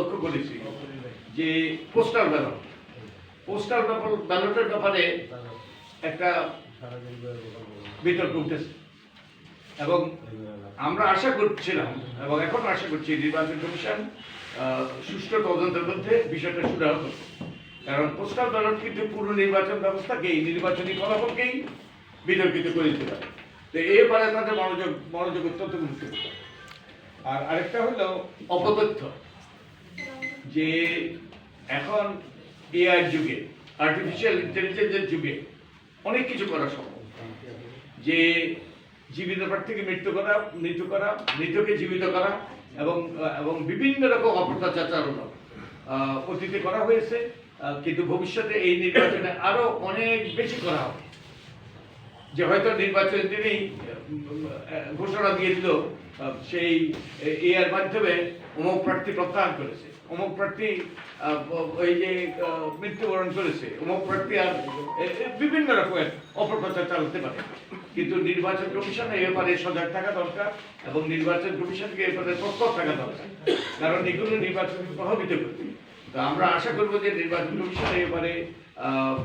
লক্ষ্য করেছি যে পোস্টাল ব্যালট। পোস্টাল ব্যালটের ব্যাপারে একটা বিতর্ক উঠেছে। এবং আমরা আশা করছিলাম এবং এখন আশা করছি নির্বাচন কমিশন সুষ্ঠু তদন্তের মধ্যে বিষয়টা সুরাহ করবে। কারণ পোস্টাল ব্যালট কিন্তু পুরো নির্বাচন ব্যবস্থাকেই, নির্বাচনী ফলাফলকেই বিতর্কিত করে দিতে পারে। তো এবারে তাদের মনোযোগ মনোযোগ অত্যন্ত গুরুত্বপূর্ণ। আর আরেকটা হলো অপতথ্য যে এখন এআই যুগে আর্টিফিশিয়াল ইন্টেলিজেন্সের যুগে অনেক কিছু করা সম্ভব। যে জীবিত প্রার্থীকে মৃত্যু করা মৃত্যু করা মৃতকে জীবিত করা এবং এবং বিভিন্ন রকম অপপ্রচারণা আহ, অতীতে করা হয়েছে কিন্তু ভবিষ্যতে এই নির্বাচনে আরও অনেক বেশি করা হবে। যে হয়তো নির্বাচনের দিনেই ঘোষণা দিয়ে দিল সেই এর মাধ্যমে অমুক প্রার্থী প্রত্যাহার করেছে। অমুক প্রার্থী ওই যে মৃত্যুবরণ করেছে অমুক প্রার্থী আর বিভিন্ন রকমের অপপ্রচার চালাতে পারে। কিন্তু নির্বাচন কমিশন এ ব্যাপারে সজাগ থাকা দরকার এবং নির্বাচন কমিশনকে এ ব্যাপারে তৎপর থাকা দরকার কারণ এগুলো নির্বাচনকে প্রভাবিত করবে। তো আমরা আশা করব যে নির্বাচন কমিশন আহ,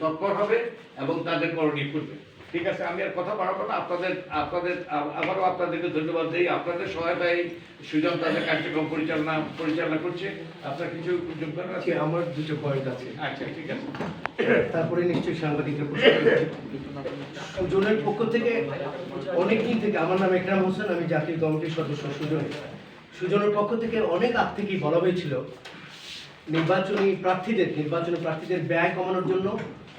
তৎপর হবে এবং তাদের করণীয় করবে ঠিক আছে আমি আর কথা বাড়াবো না। আপনাদের আপনাদের আবারও আপনাদেরকে ধন্যবাদ দিই। আপনাদের সহায়তায় সুজন তাদের কার্যক্রম পরিচালনা পরিচালনা করছে। আপনার কিছু যোগদান আছে? আমার দুটো পয়েন্ট আছে। আচ্ছা ঠিক আছে। তারপরে নিশ্চয়ই সাংবাদিকদের প্রশ্ন জোনের পক্ষ থেকে অনেক দিন থেকে আমার নাম একরাম হোসেন আমি জাতীয় কমিটির সদস্য সুজন। সুজনের পক্ষ থেকে অনেক আগ থেকেই বলা হয়েছিল নির্বাচনী প্রার্থীদের নির্বাচনী প্রার্থীদের ব্যয় কমানোর জন্য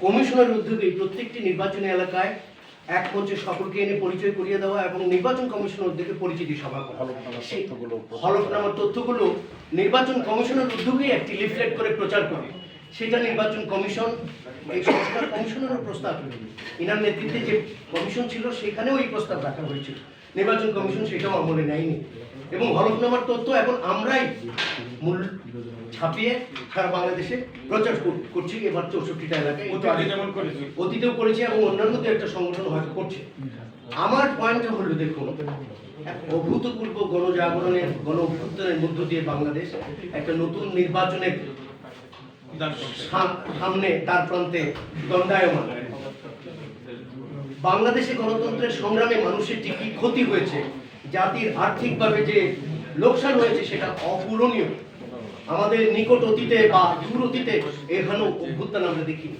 কমিশনের উদ্যোগে প্রত্যেকটি নির্বাচনী এলাকায় এক মঞ্চে সকলকে এনে পরিচয় করিয়ে দেওয়া এবং নির্বাচন কমিশনের উদ্যোগে পরিচিতি সভা হলফনামার তথ্যগুলো নির্বাচন কমিশনের উদ্যোগেই একটি লিফলেট করে প্রচার করে। সেটা নির্বাচন কমিশন এই সংস্কার কমিশনেরও প্রস্তাব। ইনার নেতৃত্বে যে কমিশন ছিল সেখানেও এই প্রস্তাব রাখা হয়েছিল। নির্বাচন কমিশন সেটাও আমলে নেয়নি। এবং হলফনামার তথ্য এখন আমরাই মূল ছাপিয়ে সারা বাংলাদেশে প্রচার কর- করছি এবার চৌষট্টিটা এলাকায়। একটু অতীতে আগে যেমন করেছি। এবং অন্যান্য দু একটা সংগঠন হয়তো করছে। আমার পয়েন্টটা হলো দেখুন অভূতপূর্ব গণজাগরণের গণ অভ্যুত্থানের মধ্য দিয়ে বাংলাদেশ একটা নতুন নির্বাচনের সামনে তার প্রান্তে দণ্ডায়মান। বাংলাদেশে গণতন্ত্রের সংগ্রামে মানুষের যে কি ক্ষতি হয়েছে জাতির আর্থিকভাবে যে লোকসান হয়েছে সেটা অপূরণীয়। আমাদের নিকট অতীতে বা দূর অতীতে এখানেও অভ্যুত্থান আমরা দেখিনি।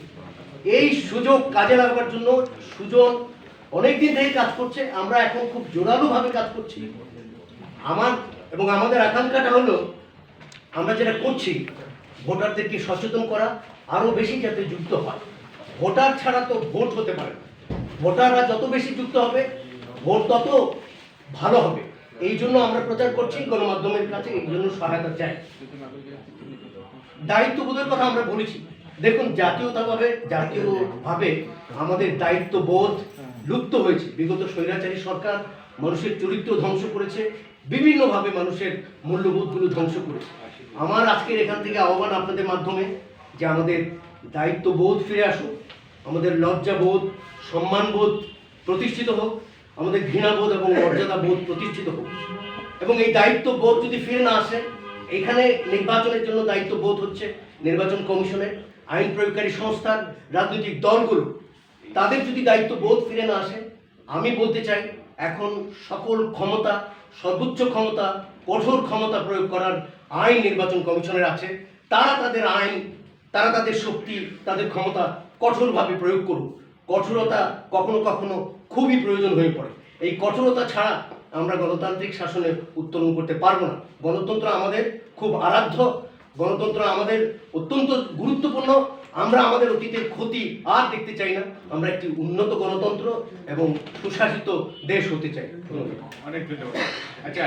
এই সুযোগ কাজে লাগাবার জন্য সুজন অনেকদিন থেকে কাজ করছে, আমরা এখন খুব জোরালোভাবে কাজ করছি। আমার এবং আমাদের আকাঙ্ক্ষাটা হলো, আমরা যেটা করছি, ভোটারদেরকে সচেতন করা আরও বেশি যাতে যুক্ত হয়। ভোটার ছাড়া তো ভোট হতে পারে ভোটাররা যত বেশি যুক্ত হবে, ভোট তত ভালো হবে। এই জন্য আমরা প্রচার করছি, গণমাধ্যমের কাছে এই জন্য সহায়তা চাই। দায়িত্ববোধের কথা আমরা বলেছি। দেখুন, জাতীয়তাভাবে, জাতীয়ভাবে আমাদের দায়িত্ববোধ লুপ্ত হয়েছে। বিগত স্বৈরাচারী সরকার মানুষের চরিত্র ধ্বংস করেছে, বিভিন্নভাবে মানুষের মূল্যবোধগুলো ধ্বংস করেছে। আমার আজকের এখান থেকে আহ্বান আপনাদের মাধ্যমে যে আমাদের দায়িত্ববোধ ফিরে আসুক, আমাদের লজ্জাবোধ, সম্মানবোধ প্রতিষ্ঠিত হোক। আমাদের ঘৃণাবোধ এবং মর্যাদা বোধ প্রতিষ্ঠিত হোক। এবং এই দায়িত্ব বোধ যদি ফিরে না আসে, এখানে নির্বাচনের জন্য দায়িত্ব বোধ হচ্ছে নির্বাচন কমিশনের আইন প্রয়োগকারী সংস্থার রাজনৈতিক দলগুলো। তাদের যদি দায়িত্ব বোধ ফিরে না আসে, আমি বলতে চাই এখন সকল ক্ষমতা, সর্বোচ্চ ক্ষমতা, কঠোর ক্ষমতা প্রয়োগ করার আইন নির্বাচন কমিশনের আছে। তারা তাদের আইন, তারা তাদের শক্তি, তাদের ক্ষমতা কঠোরভাবে প্রয়োগ করুক। কঠোরতা কখনো কখনো খুবই প্রয়োজন হয়ে পড়ে। এই কঠোরতা ছাড়া আমরা গণতান্ত্রিক শাসনে উত্তোলন করতে পারব না। গণতন্ত্র আমাদের খুব আরাধ্য, গণতন্ত্র আমাদের অত্যন্ত গুরুত্বপূর্ণ। আমরা আমাদের অতীতের ক্ষতি আর দেখতে চাই না। আমরা একটি উন্নত গণতন্ত্র এবং সুশাসিত দেশ হতে চাই। অনেক ধন্যবাদ। আচ্ছা